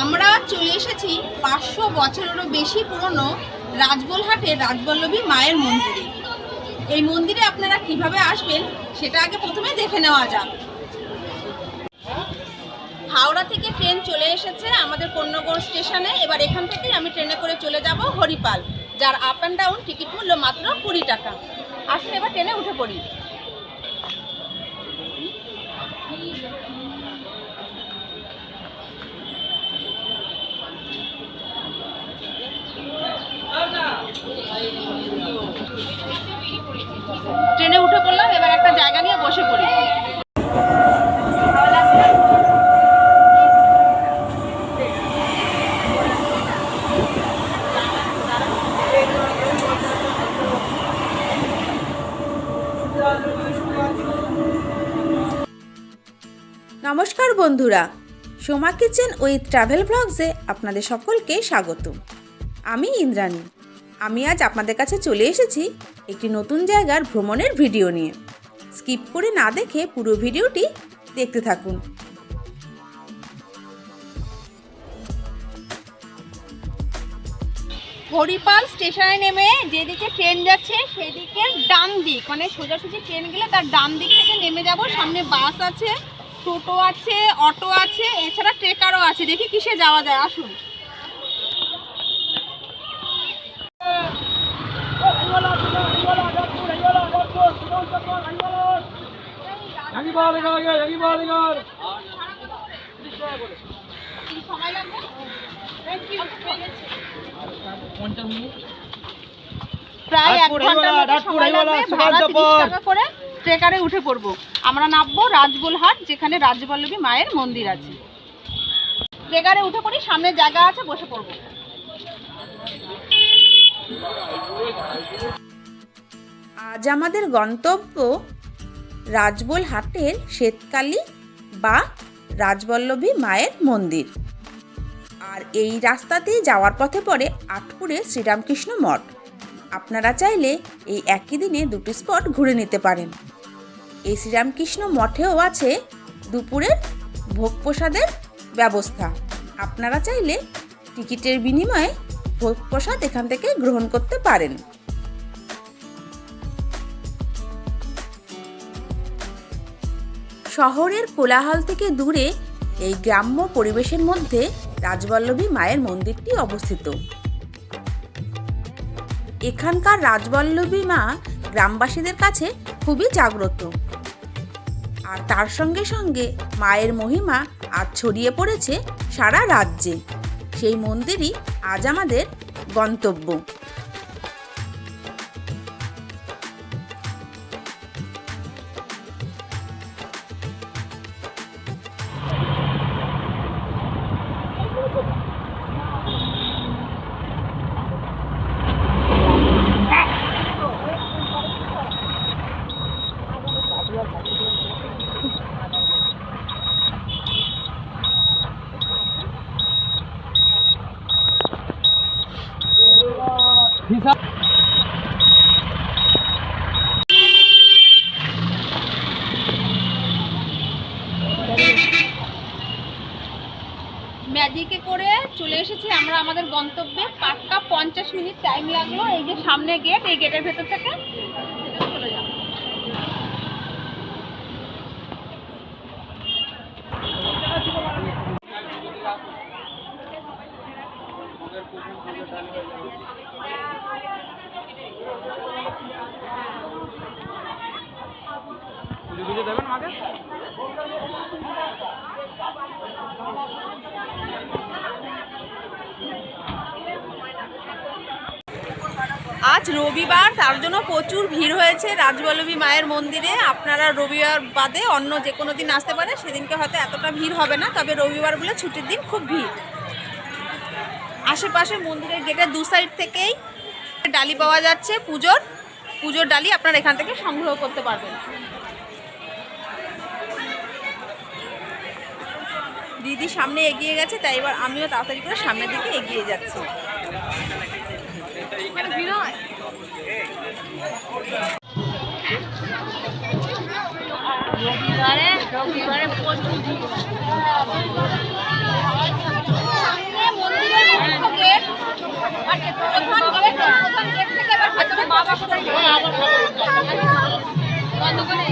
আমরা চলে এসেছি পাঁচশো বছরেরও বেশি পুরনো রাজবলহাটের রাজবল্লভী মায়ের মন্দিরে। এই মন্দিরে আপনারা কীভাবে আসবেন সেটা আগে প্রথমে দেখে নেওয়া যাক। হাওড়া থেকে ট্রেন চলে এসেছে আমাদের কন্যগড় স্টেশনে। এবার এখান থেকেই আমি ট্রেনে করে চলে যাব হরিপাল। যার আপ অ্যান্ড ডাউন টিকিট মূল্য মাত্র কুড়ি টাকা। আসলে এবার ট্রেনে উঠে পড়ি। ট্রেনে উঠে পড়লাম, এবার একটা জায়গা নিয়ে বসে পড়ি। বন্ধুরা, সোমা কিচেন উইথ ট্রাভেল ব্লগসে আপনাদের সকলকে স্বাগত আমি ইন্দ্রাণী। আমি আজ আপনাদের কাছে চলে এসেছি একটি নতুন জায়গার ভ্রমণের ভিডিও নিয়ে। স্কিপ করে না দেখে পুরো ভিডিওটি দেখতে থাকুন। হরিপাল স্টেশনে নেমে যেদিকে ট্রেন যাচ্ছে, সেদিকে ডান দিক। মানে সোজাসুজি ট্রেন গেলে তার ডান দিক থেকে নেমে যাব। সামনে বাস আছে। টোটো আছে, অটো আছে, এছাড়া ট্রেকারও আছে। দেখি কিসে যাওয়া যায়, আসুন। প্রায় এক ঘণ্টা মতো সময় লাগবে, ভাড়া তিরিশ টাকা করে। ট্রেকারে উঠে পড়ব। আমরা নামবো রাজবলহাট যেখানে রাজবল্লভী মায়ের মন্দির আছে। ট্রেকারে উঠে পড়ি, সামনে জায়গা আছে, বসে পড়ব। আজ আমাদের গন্তব্য রাজবলহাটের শ্বেতকালী বা রাজবল্লভী মায়ের মন্দির। আর এই রাস্তাতেই যাওয়ার পথে পড়ে আটপুরে শ্রীরামকৃষ্ণ মঠ। আপনারা চাইলে এই একই দিনে দুটি স্পট ঘুরে নিতে পারেন। এই শ্রীরামকৃষ্ণ মঠেও আছে দুপুরের ভোগ প্রসাদের ব্যবস্থা। আপনারা চাইলে টিকিটের বিনিময়ে ভোগ প্রসাদ এখান থেকে গ্রহণ করতে পারেন। শহরের কোলাহল থেকে দূরে এই গ্রাম্য পরিবেশের মধ্যে রাজবল্লভী মায়ের মন্দিরটি অবস্থিত। এখানকার রাজবল্লভী মা গ্রামবাসীদের কাছে খুবই জাগ্রত। আর তার সঙ্গে সঙ্গে মায়ের মহিমা আজ ছড়িয়ে পড়েছে সারা রাজ্যে। সেই মন্দিরই আজ আমাদের গন্তব্য। ম্যাজিকে করে চলে এসেছি আমরা আমাদের গন্তব্যে। পাক্কা পঞ্চাশ মিনিট টাইম লাগল এই যে সামনে গেট এই গেটের ভেতর থেকে। আজ রবিবার, তার জন্য প্রচুর ভিড় হয়েছে রাজবল্লভী মায়ের মন্দিরে। আপনারা রবিবার বাদে অন্য যে কোনো দিন আসতে পারে সেদিনকে হয়তো এতটা ভিড় হবে না, তবে রবিবার বলে ছুটির দিন খুব ভিড়। আশেপাশে মন্দিরের গেটের দু সাইড থেকেই ডালি পাওয়া যাচ্ছে পুজোর। পুজোর ডালি আপনারা এখান থেকে সংগ্রহ করতে পারবেন। দিদি সামনে এগিয়ে গেছে, তাই এবার আমিও তাড়াতাড়ি করে সামনের দিকে এগিয়ে যাচ্ছি। রবিবারে রবিবারে প্রচুর বন্ধ করে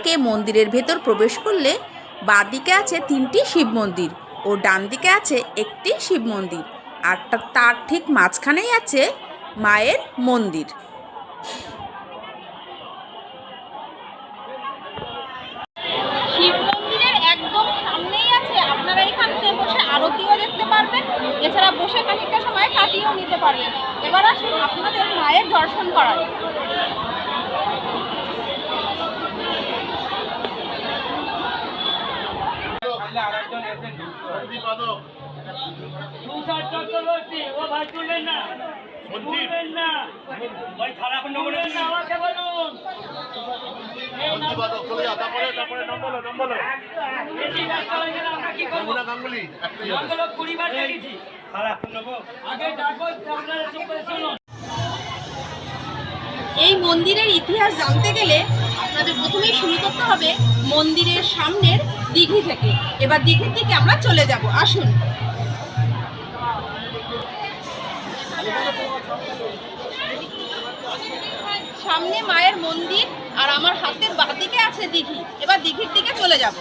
থেকে মন্দিরের ভেতর প্রবেশ করলে বাঁদিকে আছে তিনটি শিব মন্দির ও ডান দিকে আছে একটি শিব মন্দির। আর তার ঠিক মাঝখানেই আছে মায়ের মন্দির। এছাড়া বসে খানিকটা সময় কাটিয়েও নিতে পারবেন। এবার আসুন আপনাদের মায়ের দর্শন করায় ও ভাই তুলবেন না। তুলবেন না। ভাই খারাপ নম্বর আমাকে বলুন। বেশি ব্যস্ত গেলে আমরা কি করব? জঙ্গল কুড়ি বার ডেকেছি খারাপ আগে ডাকো আপনারা চুপ করে শুনুন। এই মন্দিরের ইতিহাস জানতে গেলে আপনাদের প্রথমেই শুরু করতে হবে মন্দিরের সামনের দিঘি থেকে। এবার দিঘির দিকে আমরা চলে যাব, আসুন। সামনে মায়ের মন্দির আর আমার হাতের বাঁদিকে আছে দিঘি। এবার দিঘির দিকে চলে যাব।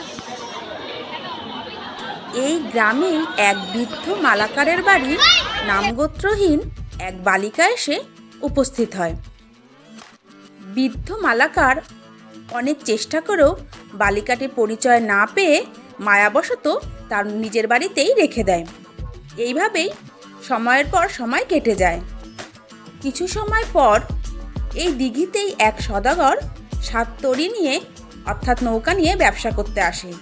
এই গ্রামেই এক বৃদ্ধ মালাকারের বাড়ি, নামগোত্রহীন এক বালিকা এসে উপস্থিত হয়। বৃদ্ধ মালাকার অনেক চেষ্টা করেও বালিকাটির পরিচয় না পেয়ে মায়াবশত তার নিজের বাড়িতেই রেখে দেয়। এইভাবেই সময়ের পর সময় কেটে যায়। কিছু সময় পর এই দিঘিতেই এক সদাগর সাত তরি নিয়ে, অর্থাৎ নৌকা নিয়ে ব্যবসা করতে আসে।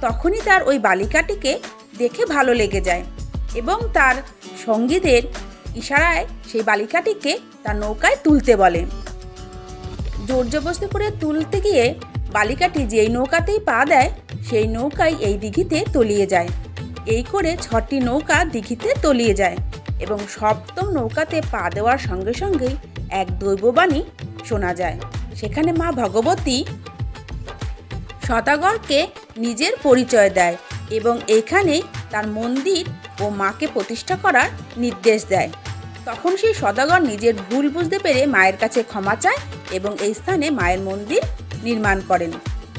তখনই তার ওই বালিকাটিকে দেখে ভালো লেগে যায় এবং তার সঙ্গীদের ইশারায় সেই বালিকাটিকে তার নৌকায় তুলতে বলে। জোর জবস্তি করে তুলতে গিয়ে বালিকাটি যেই নৌকাতেই পা দেয়, সেই নৌকাই এই দিঘিতে তলিয়ে যায়। এই করে ছটি নৌকা দিঘিতে তলিয়ে যায় এবং সপ্তম নৌকাতে পা দেওয়ার সঙ্গে সঙ্গেই এক দৈববাণী শোনা যায়। সেখানে মা ভগবতী সদাগরকে নিজের পরিচয় দেয় এবং এখানেই তার মন্দির ও মাকে প্রতিষ্ঠা করার নির্দেশ দেয়। তখন সেই সদাগর নিজের ভুল বুঝতে পেরে মায়ের কাছে ক্ষমা চায় এবং এই স্থানে মায়ের মন্দির নির্মাণ করেন।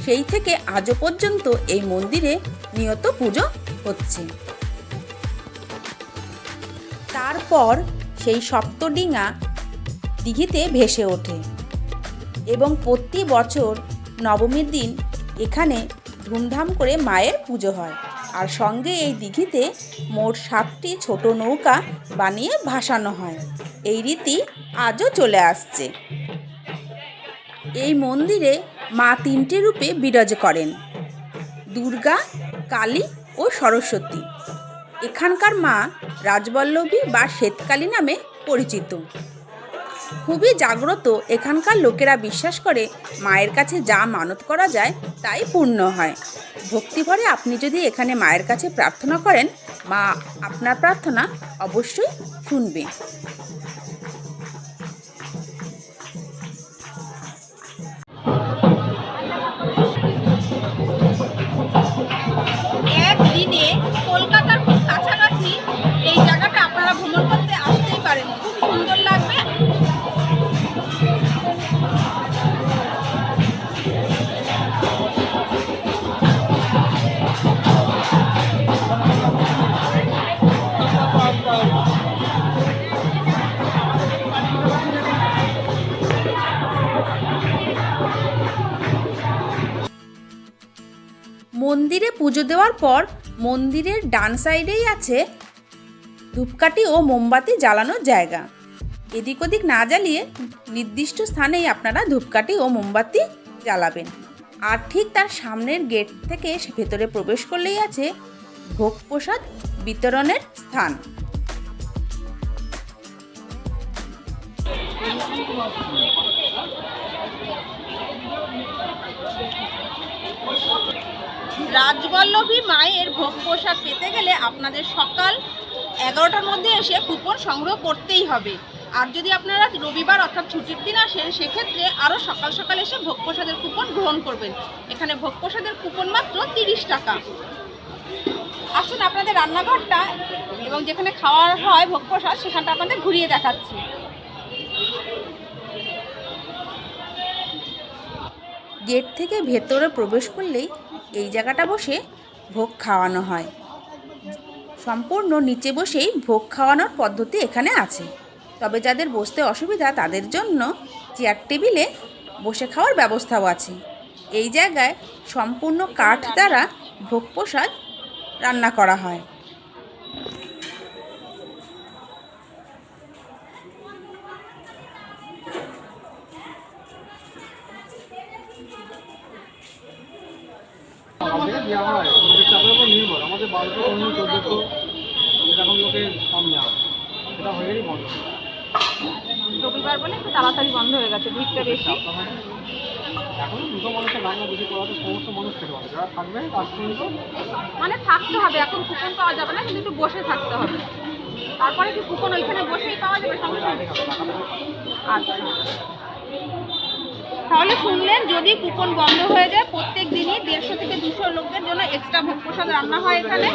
সেই থেকে আজও পর্যন্ত এই মন্দিরে নিয়ত পুজো হচ্ছে। তারপর সেই সপ্তডিঙা দিঘিতে ভেসে ওঠে এবং প্রতি বছর নবমীর দিন এখানে ধুমধাম করে মায়ের পুজো হয়। আর সঙ্গে এই দিঘিতে মোট সাতটি ছোট নৌকা বানিয়ে ভাসানো হয়। এই রীতি আজও চলে আসছে। এই মন্দিরে মা তিনটি রূপে বিরাজ করেন। দুর্গা, কালী ও সরস্বতী। এখানকার মা রাজবল্লভী বা শ্বেতকালী নামে পরিচিত। খুবই জাগ্রত এখানকার লোকেরা বিশ্বাস করে মায়ের কাছে যা মানত করা যায় তাই পূর্ণ হয়। ভক্তিভরে আপনি যদি এখানে মায়ের কাছে প্রার্থনা করেন, মা আপনার প্রার্থনা অবশ্যই শুনবে। পুজো দেওয়ার পর মন্দিরের ডান সাইডেই আছে ধূপকাঠি ও মোমবাতি জ্বালানোর জায়গা এদিক ওদিক না জ্বালিয়ে নির্দিষ্ট স্থানেই আপনারা ধূপকাঠি ও মোমবাতি জ্বালাবেন আর ঠিক তার সামনের গেট থেকে ভেতরে প্রবেশ করলেই আছে ভোগ প্রসাদ বিতরণের স্থান Thank you. রাজবল্লভী মায়ের ভোগ প্রসাদ পেতে গেলে আপনাদের সকাল এগারোটার মধ্যে এসে কুপন সংগ্রহ করতেই হবে। আর যদি আপনারা রবিবার অর্থাৎ ছুটির দিন আসেন, সেক্ষেত্রে আরও সকাল সকাল এসে ভোগ প্রসাদের কুপন গ্রহণ করবেন। এখানে ভোগ প্রসাদের কুপন মাত্র তিরিশ টাকা। আসুন আপনাদের রান্নাঘরটা এবং যেখানে খাওয়ার হয় ভোগ প্রসাদ, সেখানটা আপনাদের ঘুরিয়ে দেখাচ্ছি। গেট থেকে ভেতরে প্রবেশ করলেই এই জায়গাটা বসে ভোগ খাওয়ানো হয়। সম্পূর্ণ নিচে বসেই ভোগ খাওয়ানোর পদ্ধতি এখানে আছে। তবে যাদের বসতে অসুবিধা, তাদের জন্য চেয়ার টেবিলে বসে খাওয়ার ব্যবস্থাও আছে। এই জায়গায় সম্পূর্ণ কাঠ দ্বারা ভোগ প্রসাদ রান্না করা হয়। আমাদের দেওয়া হয়। আমাদের চাপের উপর নির্ভর। আমাদের বারোশো পনেরো চোদ্দোশো এরকম লোকের কম নেওয়া। সেটা হয়ে গেলেই বন্ধ। রবিবার বলে একটু তাড়াতাড়ি বন্ধ হয়ে গেছে ভিড়টা বেশি। এখন দুটো মানুষের রান্না বেশি করাতে সমস্ত মানুষ খেতে পারে যারা থাকবে তার সঙ্গে মানে থাকতে হবে এখন কুপন পাওয়া যাবে না কিন্তু একটু বসে থাকতে হবে। তারপরে কি কুপন ওইখানে বসেই পাওয়া যাবে সঙ্গে সঙ্গে? আচ্ছা। তাহলে শুনলেন, যদি কুপন বন্ধ হয়ে যায়, প্রত্যেক দিনই দেড়শো থেকে দুশো লোকের জন্য এক্সট্রা ভোগ প্রসাদ রান্না হয় এখানে।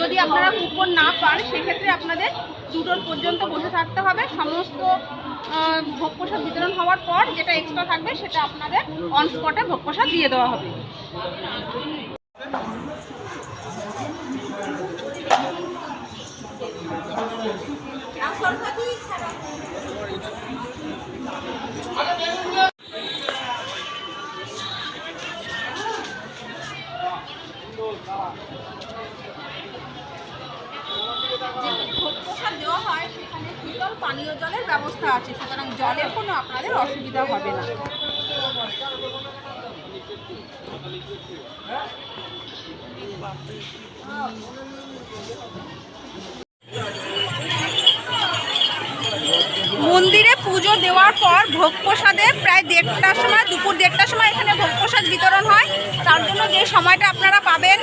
যদি আপনারা কুপন না পান, সেক্ষেত্রে আপনাদের দুটোর পর্যন্ত বসে থাকতে হবে। সমস্ত ভোগ প্রসাদ বিতরণ হওয়ার পর যেটা এক্সট্রা থাকবে, সেটা আপনাদের অন স্পটে ভোগ প্রসাদ দিয়ে দেওয়া হবে। মন্দিরে পুজো দেওয়ার পর ভোগ প্রসাদে প্রায় দেড়টার সময়, দুপুর দেড়টার সময় এখানে ভোগ প্রসাদ বিতরণ হয়। তার জন্য যে সময়টা আপনারা পাবেন,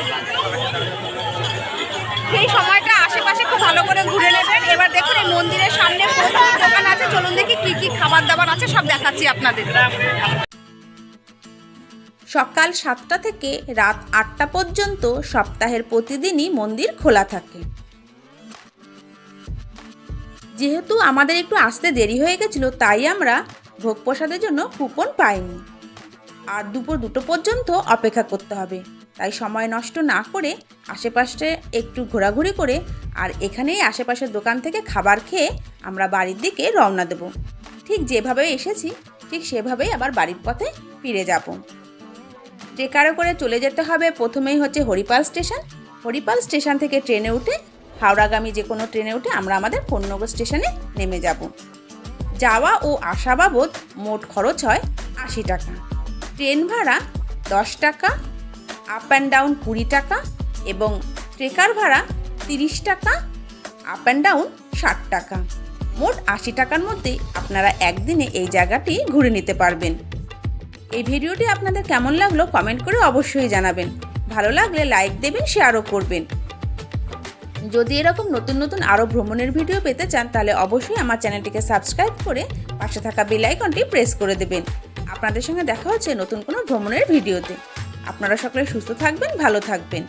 সেই সময়টা আশেপাশে খুব ভালো করে ঘুরে নেবেন। এবার দেখুন এই মন্দিরের সামনে প্রচুর দোকান আছে। চলুন দেখি কি কি খাবার দাবার আছে, সব দেখাচ্ছি আপনাদের। সকাল সাতটা থেকে রাত আটটা পর্যন্ত সপ্তাহের প্রতিদিনই মন্দির খোলা থাকে। যেহেতু আমাদের একটু আসতে দেরি হয়ে গেছিল, তাই আমরা ভোগ প্রসাদের জন্য কুপন পাইনি। আর দুপুর দুটো পর্যন্ত অপেক্ষা করতে হবে। তাই সময় নষ্ট না করে আশেপাশে একটু ঘোরাঘুরি করে আর এখানেই আশেপাশের দোকান থেকে খাবার খেয়ে আমরা বাড়ির দিকে রওনা দেব। ঠিক যেভাবে এসেছি, ঠিক সেভাবেই আবার বাড়ির পথে ফিরে যাব। ট্রেকারে করে চলে যেতে হবে। প্রথমেই হচ্ছে হরিপাল স্টেশন। হরিপাল স্টেশন থেকে ট্রেনে উঠে, হাওড়াগামী যে কোনো ট্রেনে উঠে আমরা আমাদের কোন্নগর স্টেশনে নেমে যাব। যাওয়া ও আসা বাবদ মোট খরচ হয় আশি টাকা। ট্রেন ভাড়া দশ টাকা আপ অ্যান্ড ডাউন কুড়ি টাকা এবং ট্রেকার ভাড়া তিরিশ টাকা আপ অ্যান্ড ডাউন ষাট টাকা। মোট আশি টাকার মধ্যে আপনারা একদিনে এই জায়গাটি ঘুরে নিতে পারবেন। এই ভিডিওটি আপনাদের কেমন লাগল কমেন্ট করে অবশ্যই জানাবেন। ভালো লাগলে লাইক দেবেন, শেয়ারও করবেন। যদি এরকম নতুন নতুন আরও ভ্রমণের ভিডিও পেতে চান, তাহলে অবশ্যই আমার চ্যানেলটিকে সাবস্ক্রাইব করে পাশে থাকা বেল আইকনটি প্রেস করে দেবেন। আপনাদের সঙ্গে দেখা হচ্ছে নতুন কোনো ভ্রমণের ভিডিওতে। আপনারা সকলে সুস্থ থাকবেন, ভালো থাকবেন।